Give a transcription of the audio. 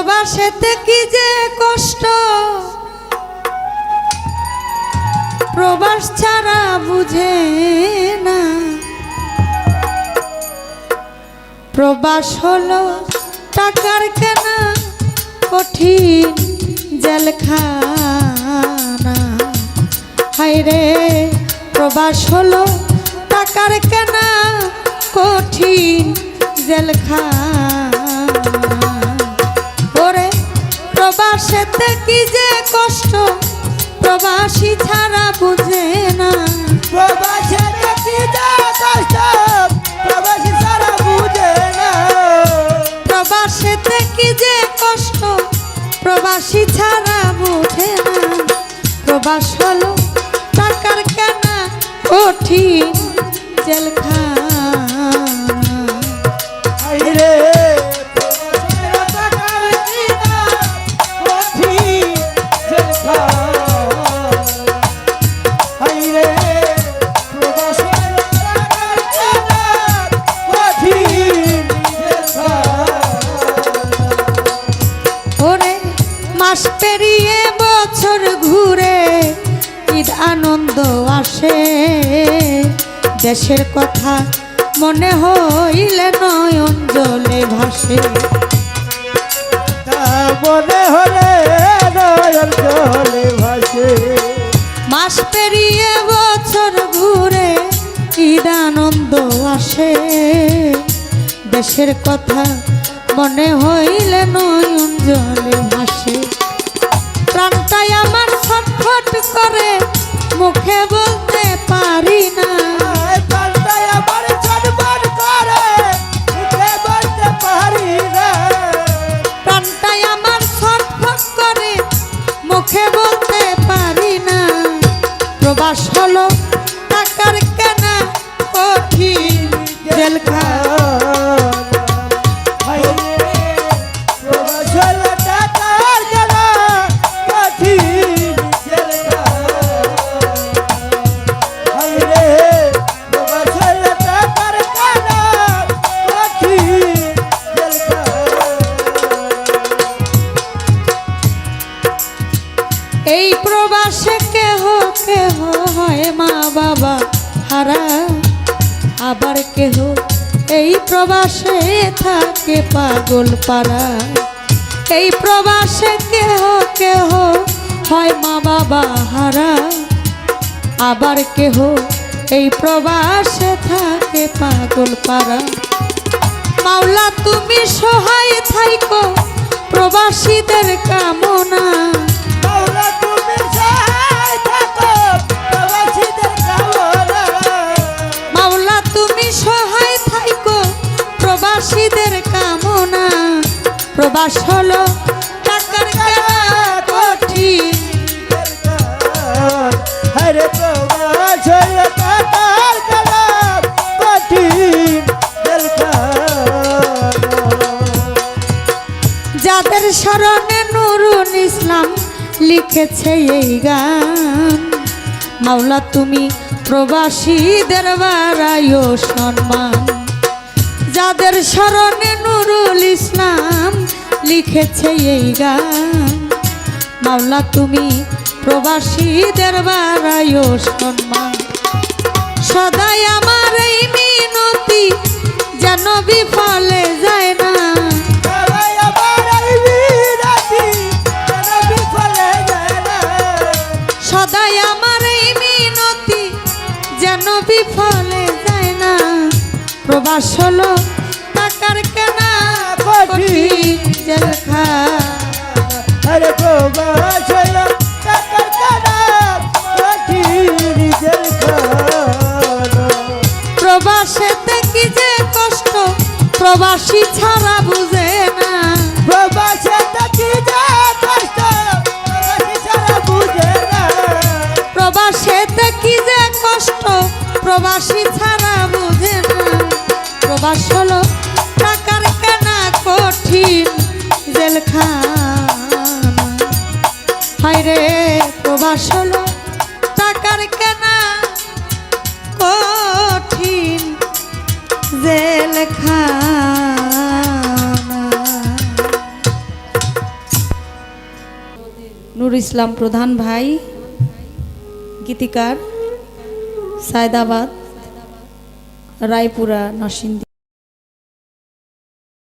প্রবাসেতে কি যে কষ্ট? প্রবাস ছাড়া বুঝে না। প্রবাস হলো টাকার কেনা, কঠিন জেলখানা। হাইরে প্রবাস হলো টাকার কেনা, কঠিন জেলখানা। প্রবাস হলো টাকার কেনা কঠিন জেলখানা। আনন্দ আসে। দেশের কথা মনে হইলে নয়ন জলে ভাসে। মনে হলে নয়ন জলে ভাসে। মাস পেরিয়ে বছর ঘুরে ঈদ আনন্দ আসে। দেশের কথা মনে হইলে নয়ন জলে ভাসে। প্রাণটাই আমার ছটফট করে মুখে বলতে পারি হারা আবার কেহ এই প্রবাসে থাকে পাগল পাড়া। এই প্রবাসে কেহ কেহ হয় মা বাবা হারা। আবার কেহ এই প্রবাসে থাকে পাগল পাড়া। মাওলা, তুমি সহায় থাইকো প্রবাসীদের কামনা। প্রবাস হলো যাদের স্মরণে নুরুল ইসলাম লিখেছে এই গান, মাওলা তুমি প্রবাসীদের বাড়াইও সম্মান। যাদের স্মরণে নুরুল ইসলাম লিখেছে এই গান। মাওলা তুমি প্রবাসীদের বাড়াইও সম্মান। সদাই আমার এই মিনতি যেন বিফলে যায় না। সবাই আমার যেন বিফলে যায় না। সদাই আমার এই মিনতি যেন বিফলে যায় না। প্রবাস হলো টাকার কেনা কঠিন প্রবাসেতে কি যে কষ্ট প্রবাসী ছাড়া বুঝে না। প্রবাসে থাকি যা কষ্ট, প্রবাসী ছাড়া বুঝে না। প্রবাসেতে কি যে কষ্ট প্রবাসী ছাড়া বুঝে না। প্রবাস হলো টাকার কেনা কঠিন জেলখানা। হলো টাকার কেনা কঠিন জেলখানা নুর ইসলাম প্রধান ভাই গীতিকার সায়দাবাদ রায়পুরা নরসিংদী।